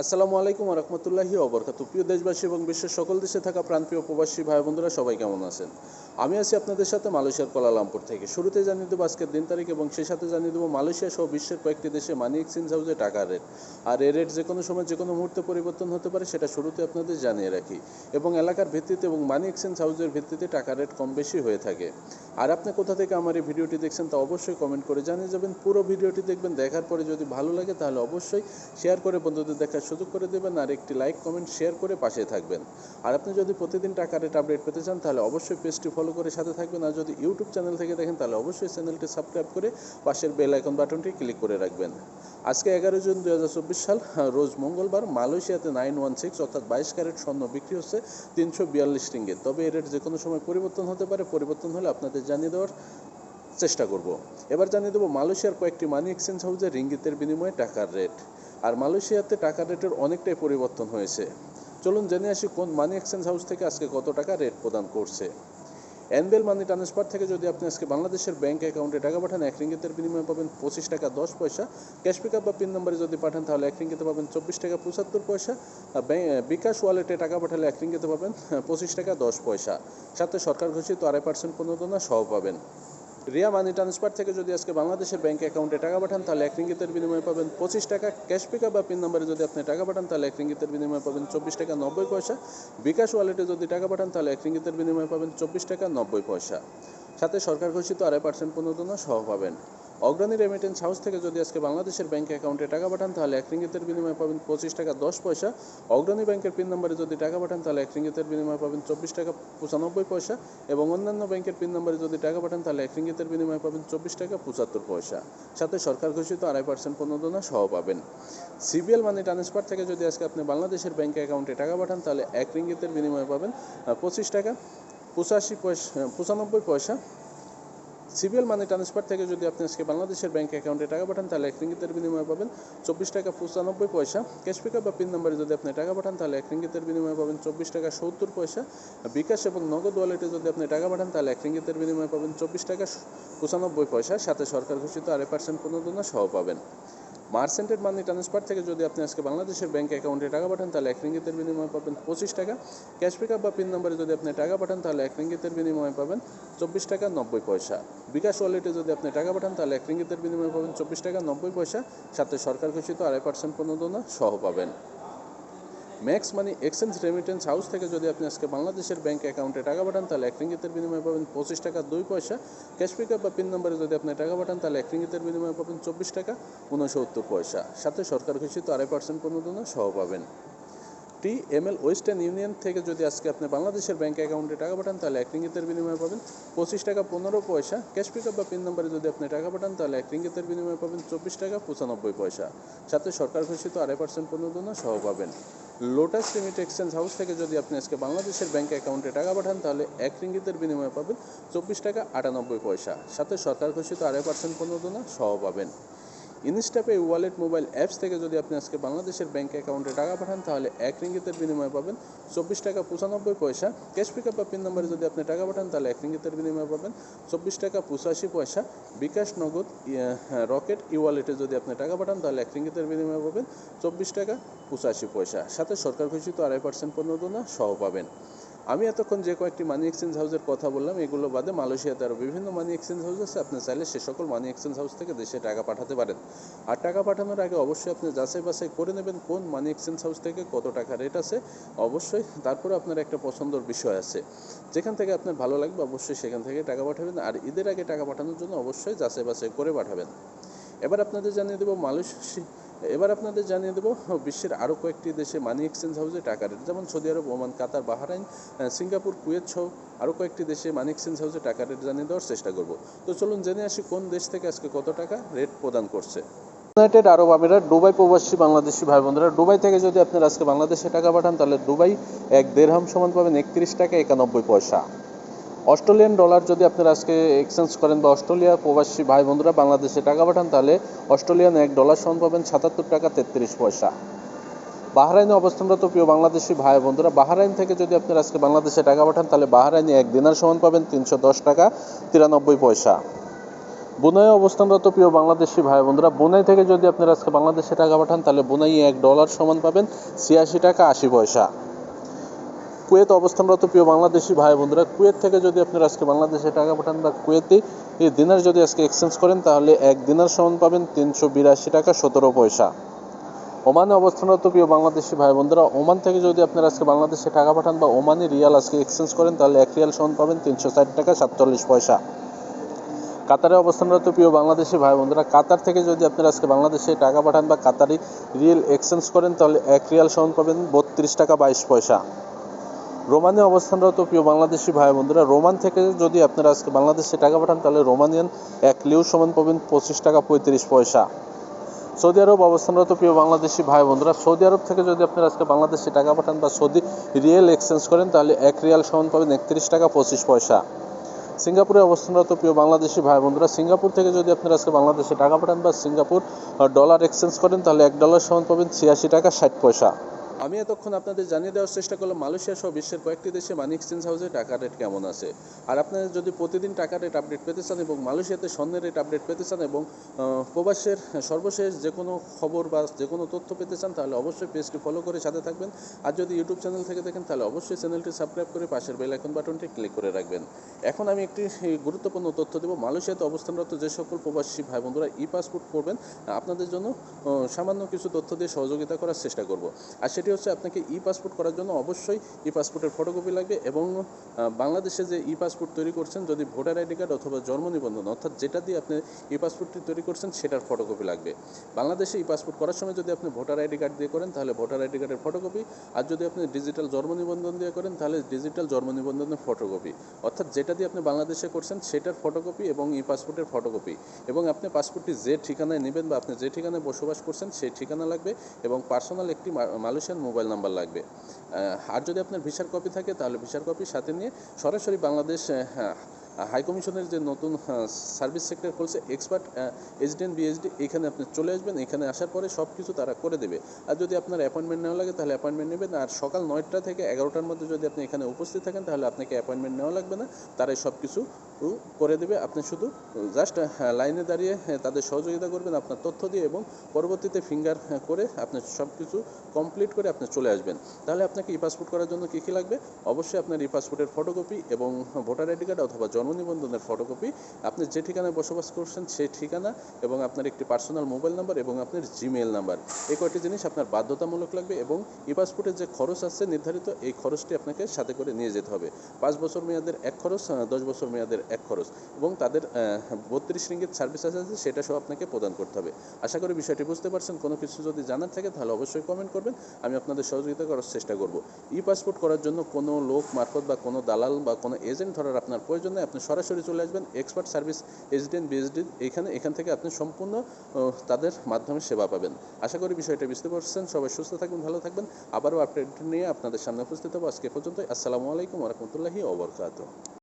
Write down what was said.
আসসালামু আলাইকুম রহমতুল্লাহি অবরকাত প্রিয় দেশবাসী এবং বিশ্বের সকল দেশে থাকা প্রান্তীয় প্রবাসী ভাই বন্ধুরা সবাই কেমন আছেন? আমি আছি আপনাদের সাথে মালয়েশিয়ার কোলালামপুর থেকে। শুরুতে জানিয়ে দেবো আজকের দিন তারিখ এবং সেই সাথে জানিয়ে দেবো মালয়েশিয়া সহ বিশ্বের কয়েকটি দেশে মানি এক্সচেঞ্জ হাউসে টাকার রেট আর এ রেট যে কোনো সময় যে কোনো মুহূর্তে পরিবর্তন হতে পারে, সেটা শুরুতে আপনাদের জানিয়ে রাখি। এবং এলাকার ভিত্তিতে এবং মানি এক্সচেঞ্জ হাউসের ভিত্তিতে টাকার রেট কম বেশি হয়ে থাকে। আর আপনি কোথা থেকে আমার এই ভিডিওটি দেখছেন তা অবশ্যই কমেন্ট করে জানিয়ে যাবেন। পুরো ভিডিওটি দেখবেন, দেখার পরে যদি ভালো লাগে তাহলে অবশ্যই শেয়ার করে বন্ধুদের দেখার সুযোগ করে দেবেন আর একটি লাইক, কমেন্ট, শেয়ার করে পাশে থাকবেন। আর আপনি যদি প্রতিদিন টাকা রেট আপডেট পেতে চান, তাহলে অবশ্যই পেজটি ফলো করে সাথে থাকবেন। আর যদি ইউটিউব চ্যানেল থেকে দেখেন, তাহলে অবশ্যই চ্যানেলটি সাবস্ক্রাইব করে পাশের বেল আইকন বাটনটি ক্লিক করে রাখবেন। আজকে এগারো জুন দু হাজার চব্বিশ সাল, রোজ মঙ্গলবার মালয়েশিয়াতে নাইন ওয়ান সিক্স অর্থাৎ বাইশ ক্যারেট স্বর্ণ বিক্রি হচ্ছে তিনশো বিয়াল্লিশ রিঙ্গিত। তবে এই রেট যে কোনো সময় পরিবর্তন হতে পারে, পরিবর্তন হলে আপনাদের জানিয়ে দেওয়ার চেষ্টা করব। এবার জানিয়ে দেবো মালয়েশিয়ার কয়েকটি মানি এক্সচেঞ্জ হাউসে রিঙ্গিতের বিনিময়ে টাকার রেট আর মালয়েশিয়াতে টাকার রেটের অনেকটাই পরিবর্তন হয়েছে। চলুন জেনে আসি কোন মানি এক্সচেঞ্জ হাউস থেকে আজকে কত টাকা রেট প্রদান করছে। অ্যানবেল মানি ট্রান্সফার থেকে যদি আপনি আজকে বাংলাদেশের ব্যাংক অ্যাকাউন্টে টাকা পাঠান, এক রিঙ্গিতের বিনিময়ে পাবেন পঁচিশ টাকা দশ পয়সা। ক্যাশ পিকআপ বা পিন নম্বরে যদি পাঠান, তাহলে এক রিঙ্গিতে পাবেন চব্বিশ টাকা পঁচাত্তর পয়সা। বিকাশ ওয়ালেটে টাকা পাঠালে এক রিঙ্গিতে পাবেন পঁচিশ টাকা দশ পয়সা। সাথে সরকার ঘোষিত আড়াই পার্সেন্ট প্রণোদনা সহ পাবেন। রিয়া মানি ট্রান্সফার থেকে যদি আজকে বাংলাদেশের ব্যাংক অ্যাকাউন্টে টাকা পাঠান, তাহলে এক রিঙ্গিতের বিনিময়ে পাবেন পঁচিশ টাকা। ক্যাশ পিকআপ বা পিন নাম্বারে যদি আপনি টাকা পাঠান, তাহলে এক রিঙ্গিতের বিনিময়ে পাবেন চব্বিশ টাকা নব্বই পয়সা। বিকাশ ওয়ালেটে যদি টাকা পাঠান, তাহলে এক রিঙ্গিতের বিনিময়ে পাবেন চব্বিশ টাকা নব্বই পয়সা। সাথে সরকার ঘোষিত আড়াই পার্সেন্ট পুনর্দনা সহ পাবেন। অগ্রণী রেমিটেন্স হাউস থেকে যদি আজকে বাংলাদেশের ব্যাংক অ্যাকাউন্টে টাকা পাঠান, তাহলে এক রিঙ্গিতের বিনিময়ে পাবেন পঁচিশ টাকা দশ পয়সা। অগ্রণী ব্যাংকের পিন নম্বরে যদি টাকা পাঠান, তাহলে এক রিঙ্গিতের বিনিময়ে পাবেন চব্বিশ টাকা পঁচানব্বই পয়সা। এবং অন্যান্য ব্যাংকের পিন নম্বরে যদি টাকা পাঠান, তাহলে এক রিঙ্গিতের বিনিময়ে পাবেন চব্বিশ টাকা পঁচাত্তর পয়সা। সাথে সরকার ঘোষিত আড়াই পার্সেন্ট প্রণোদনা সহ পাবেন। সিবিএল মানি ট্রান্সফার থেকে যদি আজকে আপনি বাংলাদেশের ব্যাংক অ্যাকাউন্টে টাকা পাঠান, তাহলে এক রিঙ্গিতের বিনিময়ে পাবেন পঁচিশ টাকা পঁচাশি পয়সা পঁচানব্বই পয়সা। সিবিএল মানি ট্রান্সফার থেকে যদি আপনি আজকে বাংলাদেশের ব্যাংক অ্যাকাউন্টে টাকা পাঠান, তাহলে এক রিঙ্গিতের বিনিময়ে পাবেন চব্বিশ টাকা পঁচানব্বই পয়সা। ক্যাশ পিকআপ বা পিন নাম্বারে যদি আপনি টাকা পাঠান, তাহলে এক রিঙ্গিতের বিনিময়ে পাবেন চব্বিশ টাকা সত্তর পয়সা। বিকাশ এবং নগদ ওয়ালেটে যদি আপনি টাকা পাঠান, তাহলে এক রিঙ্গিতের বিনিময়ে পাবেন চব্বিশ টাকা পঁচানব্বই পয়সা। সাথে সরকার ঘোষিত আড়াই পার্সেন্ট পুনর্দনা সহ পাবেন। মার্সেন্টেড মানি ট্রান্সফার থেকে যদি আপনি আজকে বাংলাদেশের ব্যাঙ্ক অ্যাকাউন্টে টাকা পাঠান, তাহলে এক রিঙ্গিতের বিনিময়ে পাবেন পঁচিশ টাকা। ক্যাশ পিকআপ বা পিন নম্বরে যদি আপনি টাকা পাঠান, তাহলে এক রিঙ্গিতের বিনিময়ে পাবেন চব্বিশ টাকা নব্বই পয়সা। বিকাশ ওয়ালেটে যদি আপনি টাকা পাঠান, তাহলে এক রিঙ্গিতের বিনিময়ে পাবেন চব্বিশ টাকা নব্বই পয়সা। সাথে সরকার ঘোষিত আড়াই পার্সেন্ট প্রণোদনা সহ পাবেন। Max money exchange remittance house থেকে যদি আপনি আজকে বাংলাদেশের ব্যাংক অ্যাকাউন্টে টাকা পাঠান, তাহলে এক রিঙ্গিতের বিনিময়ে পাবেন পঁচিশ টাকা, দুই পয়সা। ক্যাশ পিকআপ বা পিন নম্বরে যদি আপনি টাকা পাঠান, তাহলে এক রিঙ্গিতের বিনিময়ে পাবেন চব্বিশ টাকা উনসত্তর পয়সা। সাথে সরকার ঘোষিত আড়াই পার্সেন্ট প্রণোদনা সহ পাবেন। T M L western union থেকে যদি আজকে আপনি বাংলাদেশের ব্যাংক অ্যাকাউন্টে টাকা পাঠান, তাহলে এক রিঙ্গিতের বিনিময়ে পাবেন পঁচিশ টাকা, পনেরো পয়সা। ক্যাশ পিকআপ বা পিন নম্বরে যদি আপনি টাকা পাঠান, তাহলে এক রিঙ্গিতের বিনিময়ে পাবেন চব্বিশ টাকা, পঁচানব্বই পয়সা। সাথে সরকার ঘোষিত আড়াই পার্সেন্ট প্রণোদনা সহ পাবেন। লোটাস লিমিট এক্সচেঞ্জ হাউস থেকে যদি আপনি আজকে বাংলাদেশের ব্যাংক অ্যাকাউন্টে টাকা পাঠান, তাহলে এক রিঙ্গিতের বিনিময়ে পাবেন চব্বিশ টাকা আটানব্বই পয়সা। সাথে সরকার ঘোষিত আড়াই পার্সেন্ট প্রণোদনা সহ পাবেন। ইনস্টাপে ওয়ালেট মোবাইল অ্যাপস থেকে যদি আপনি আজকে বাংলাদেশের ব্যাংক অ্যাকাউন্টে টাকা পাঠান, তাহলে এক রিঙ্গিতের বিনিময়ে পাবেন চব্বিশ টাকা পঁচানব্বই পয়সা। ক্যাশ পিকআপ বা পিন নম্বরে যদি আপনি টাকা পাঠান, তাহলে এক রিঙ্গিতের বিনিময়ে পাবেন চব্বিশ টাকা পঁচাশি পয়সা। বিকাশ নগদ রকেট ই ওয়ালেটে যদি আপনি টাকা পাঠান, তাহলে এক রিঙ্গিতের বিনিময়ে পাবেন চব্বিশ টাকা পঁচাশি পয়সা। সাথে সরকার ঘোষিত আড়াই পার্সেন্ট প্রণোদনা সহ পাবেন। আমি এতক্ষণ যে কয়েকটি মানি এক্সচেঞ্জ হাউসের কথা বললাম, এগুলো বাদে মালয়েশিয়াতে আরও বিভিন্ন মানি এক্সচেঞ্জ হাউস আছে। আপনি চাইলে সে সকল মানি এক্সচেঞ্জ হাউস থেকে দেশে টাকা পাঠাতে পারেন। আর টাকা পাঠানোর আগে অবশ্যই আপনি যাচাই বাছাই করে নেবেন কোন মানি এক্সচেঞ্জ হাউস থেকে কত টাকা রেট আছে। অবশ্যই তারপরে আপনার একটা পছন্দর বিষয় আছে। যেখান থেকে আপনার ভালো লাগবে অবশ্যই সেখান থেকে টাকা পাঠাবেন। আর ঈদের আগে টাকা পাঠানোর জন্য অবশ্যই যাচাই বাছাই করে পাঠাবেন। এবার আপনাদের জানিয়ে দেবো মালয়েশিয়া এবার আপনাদের জানিয়ে দেবো, বিশ্বের আরও কয়েকটি দেশে মানি এক্সচেঞ্জ হাউসে টাকা রেট যেমন Saudi Arab, Oman, Qatar, Bahrain Singapore, Kuwait সহ আরও কয়েকটি দেশে মানি এক্সচেঞ্জ হাউসে টাকা রেট জানিয়ে দেওয়ার চেষ্টা করব। তো চলুন জেনে আসি কোন দেশ থেকে আজকে কত টাকা রেট প্রদান করছে। ইউনাইটেড আরব আমিরাত দুবাই প্রবাসী বাংলাদেশি ভাই বোনেরা, দুবাই থেকে যদি আপনার আজকে বাংলাদেশে টাকা পাঠান, তাহলে দুবাই এক দেড়হাম সমান পাবেন একত্রিশ টাকা একানব্বই পয়সা। অস্ট্রেলিয়ান ডলার যদি আপনারা আজকে এক্সচেঞ্জ করেন বা অস্ট্রেলিয়া প্রবাসী ভাই বন্ধুরা বাংলাদেশে টাকা পাঠান, তাহলে অস্ট্রেলিয়ান এক ডলার সমান পাবেন সাতাত্তর টাকা তেত্রিশ পয়সা। বাহরাইনে অবস্থানরত প্রিয় বাংলাদেশি ভাই বন্ধুরা, বাহরাইন থেকে যদি আপনারা আজকে বাংলাদেশে টাকা পাঠান, তাহলে বাহরাইনে এক দিনার সমান পাবেন তিনশো দশ টাকা তিরানব্বই পয়সা। বুনাই অবস্থানরত প্রিয় বাংলাদেশি ভাই বোনরা বুনাই থেকে যদি আপনারা আজকে বাংলাদেশে টাকা পাঠান, তাহলে বুনাই এক ডলার সমান পাবেন ছিয়াশি টাকা আশি পয়সা। কুয়েত অবস্থানরত প্রিয় বাংলাদেশি ভাই বোনরা, কুয়েত থেকে যদি আপনারা আজকে বাংলাদেশে টাকা পাঠান বা কুয়েতে এই দিনার যদি আজকে এক্সচেঞ্জ করেন, তাহলে এক দিনার সমান পাবেন তিনশো বিরাশি টাকা সতেরো পয়সা। ওমানে অবস্থানরত প্রিয় বাংলাদেশি ভাই বোনরা, ওমান থেকে যদি আপনারা আজকে বাংলাদেশে টাকা পাঠান বা ওমানে রিয়াল আজকে এক্সচেঞ্জ করেন, তাহলে এক রিয়াল সমান পাবেন তিনশো ষাট টাকা সাতচল্লিশ পয়সা। কাতারে অবস্থানরত প্রিয় বাংলাদেশি ভাই বোনরা, কাতার থেকে যদি আপনারা আজকে বাংলাদেশে টাকা পাঠান বা কাতারি রিয়েল এক্সচেঞ্জ করেন, তাহলে এক রিয়াল সমান পাবেন বত্রিশ টাকা বাইশ পয়সা। রোমানে অবস্থানরত প্রিয় বাংলাদেশি ভাই বন্ধুরা, রোমান থেকে যদি আপনারা আজকে বাংলাদেশে টাকা পাঠান, তাহলে রোমানিয়ান এক লিউ সমান পাবেন পঁচিশ টাকা পঁয়ত্রিশ পয়সা। সৌদি আরব অবস্থানরত প্রিয় বাংলাদেশি ভাই বন্ধুরা, সৌদি আরব থেকে যদি আপনারা আজকে বাংলাদেশে টাকা পাঠান বা সৌদি রিয়েল এক্সচেঞ্জ করেন, তাহলে এক রিয়াল সমান পাবেন একত্রিশ টাকা পঁচিশ পয়সা। সিঙ্গাপুরে অবস্থানরত প্রিয় বাংলাদেশি ভাই বন্ধুরা, সিঙ্গাপুর থেকে যদি আপনারা আজকে বাংলাদেশে টাকা পাঠান বা সিঙ্গাপুর ডলার এক্সচেঞ্জ করেন, তাহলে এক ডলার সমান পাবেন ছিয়াশি টাকা ষাট পয়সা। আমি এতক্ষণ আপনাদের জানিয়ে দেওয়ার চেষ্টা করলাম, মালয়েশিয়া সহ বিশ্বের কয়েকটি দেশে মানি এক্সচেঞ্জ হাউসে টাকা রেট কেমন আছে? আর আপনারা যদি প্রতিদিন টাকা রেট আপডেট পেতে চান এবং মালয়েশিয়াতে স্বর্ণের রেট আপডেট পেতে চান এবং প্রবাসের সর্বশেষ যে কোনো খবর বা যে কোনো তথ্য পেতে চান, তাহলে অবশ্যই পেজটি ফলো করে সাথে থাকবেন। আর যদি ইউটিউব চ্যানেল থেকে দেখেন, তাহলে অবশ্যই চ্যানেলটি সাবস্ক্রাইব করে পাশের বেল আইকন বাটনটি ক্লিক করে রাখবেন। এখন আমি একটি গুরুত্বপূর্ণ তথ্য দেবো। মালয়েশিয়াতে অবস্থানরত যে সকল প্রবাসী ভাই বন্ধুরা ই পাসপোর্ট করবেন আপনাদের জন্য সামান্য কিছু তথ্য দিয়ে সহযোগিতা করার চেষ্টা করব। আর সেটি হচ্ছে আপনাকে ই পাসপোর্ট করার জন্য অবশ্যই ই পাসপোর্টের ফটোকপি লাগবে এবং বাংলাদেশে যে ই পাসপোর্ট তৈরি করছেন, যদি ভোটার আইডি কার্ড অথবা জন্ম নিবন্ধন, অর্থাৎ যেটা দিয়ে আপনি ই পাসপোর্টটি তৈরি করছেন, সেটার ফটোকপি লাগবে। বাংলাদেশে ই পাসপোর্ট করার সময় যদি আপনি ভোটার আইডি কার্ড দিয়ে করেন, তাহলে ভোটার আইডি কার্ডের ফটোকপি আর যদি আপনি ডিজিটাল জন্ম নিবন্ধন দিয়ে করেন, তাহলে ডিজিটাল জন্ম নিবন্ধনের ফটোকপি অর্থাৎ যেটা দিয়ে আপনি বাংলাদেশে করছেন, সেটার ফটোকপি এবং ই পাসপোর্টের ফটোকপি এবং আপনি পাসপোর্টটি যে ঠিকানায় নেবেন বা আপনি যে ঠিকানায় বসবাস করছেন, সেই ঠিকানা লাগবে এবং পার্সোনাল একটি মালয়েশিয়ান মোবাইল নাম্বার লাগবে। আর যদি আপনার ভিসার কপি থাকে, তাহলে ভিসার কপি সাথে নিয়ে সরাসরি বাংলাদেশ আহ, হ্যাঁ, হাই কমিশনের যে নতুন সার্ভিস সেক্টর খুলছে এক্সপার্ট এসডিএন বিএসডি এখানে আপনি চলে আসবেন এখানে আসার পরে সব কিছু তারা করে দেবে। আর যদি আপনার অ্যাপয়েন্টমেন্ট নেওয়া লাগে তাহলে অ্যাপয়েন্টমেন্ট নেবেন। আর সকাল নয়টা থেকে এগারোটার মধ্যে যদি আপনি এখানে উপস্থিত থাকেন তাহলে আপনাকে অ্যাপয়েন্টমেন্ট নেওয়া লাগবে না। তারাই সব কিছু করে দেবে। আপনি শুধু জাস্ট লাইনে দাঁড়িয়ে হ্যাঁ, তাদের সহযোগিতা করবেন আপনার তথ্য দিয়ে এবং পরবর্তীতে ফিঙ্গার করে আপনি সব কিছু কমপ্লিট করে আপনি চলে আসবেন। তাহলে আপনাকে ই পাসপোর্ট করার জন্য কী কী লাগবে? অবশ্যই আপনার ই পাসপোর্টের ফটোকপি এবং ভোটার আইডি কার্ড অথবা জন্ম নিবন্ধনের ফটোকপি আপনি যে ঠিকানায় বসবাস করছেন সেই ঠিকানা এবং আপনার একটি পার্সোনাল মোবাইল নাম্বার এবং আপনার জিমেইল নাম্বার এই কয়টি জিনিস আপনার বাধ্যতামূলক লাগবে এবং ই পাসপোর্টের যে খরচ আছে নির্ধারিত, এই খরচটি আপনাকে সাথে করে নিয়ে যেতে হবে। পাঁচ বছর মেয়াদের এক খরচ দশ বছর মেয়াদের এক খরচ এবং তাদের বত্রিশ রিঙ্গিত সার্ভিস আছে সেটা সহ আপনাকে প্রদান করতে হবে। আশা করি বিষয়টি বুঝতে পারছেন। কোনো কিছু যদি জানার থাকে তাহলে অবশ্যই কমেন্ট করবেন। আমি আপনাদের সহযোগিতা করার চেষ্টা করব। ই পাসপোর্ট করার জন্য কোনো লোক মারফত বা কোনো দালাল বা কোনো এজেন্ট ধরার আপনার প্রয়োজন নেই। আপনি সরাসরি চলে আসবেন এক্সপার্ট সার্ভিস এসডিএন বিএসডি এখানে, এখান থেকে আপনি সম্পূর্ণ তাদের মাধ্যমে সেবা পাবেন। আশা করি বিষয়টা বুঝতে পারছেন। সবাই সুস্থ থাকবেন, ভালো থাকবেন। আবারও আপডেট নিয়ে আপনাদের সামনে উপস্থিত হব। আজকে পর্যন্ত আসসালামু আলাইকুম রহমতুল্লাহি ওবরকাত